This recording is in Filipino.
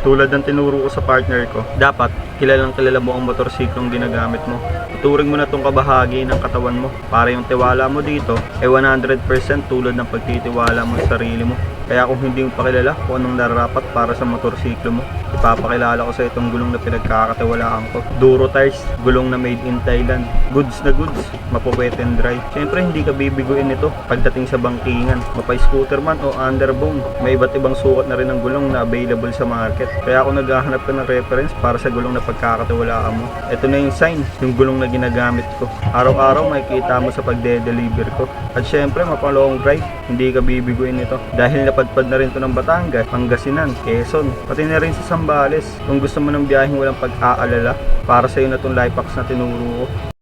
Tulad ng tinuro ko sa partner ko, dapat kilalang kilala mo ang motorsiklong ginagamit mo. Turing mo na tong kabahagi ng katawan mo para yung tiwala mo dito ay 100% tulad ng pagtitiwala mo sa sarili mo. Kaya kung hindi mo pa kilala kung anong nararapat para sa motorsiklo mo, ipapakilala ko sa itong gulong na pinagkakatiwalaan ko. Duro tires, gulong na made in Thailand. Goods na goods, mapupwet and dry. Siyempre hindi ka bibiguin nito pagdating sa bangkingan. Mapay scooter man o underbone. May iba't ibang sukat na rin ng gulong na available sa market. Kaya kung naghahanap ka ng reference para sa gulong na pagkakatiwalaan mo, ito na yung sign, yung gulong na ginagamit ko. Araw-araw makikita mo sa pagde-deliver ko. At syempre, mapa long drive, hindi ka bibiguin nito. Dahil napadpad na rin to ng Batangas, Pangasinan, Quezon, pati na rin sa Sambales. Kung gusto mo ng biyaheng walang pag-aalala, para sa'yo na itong life hacks na tinuro ko.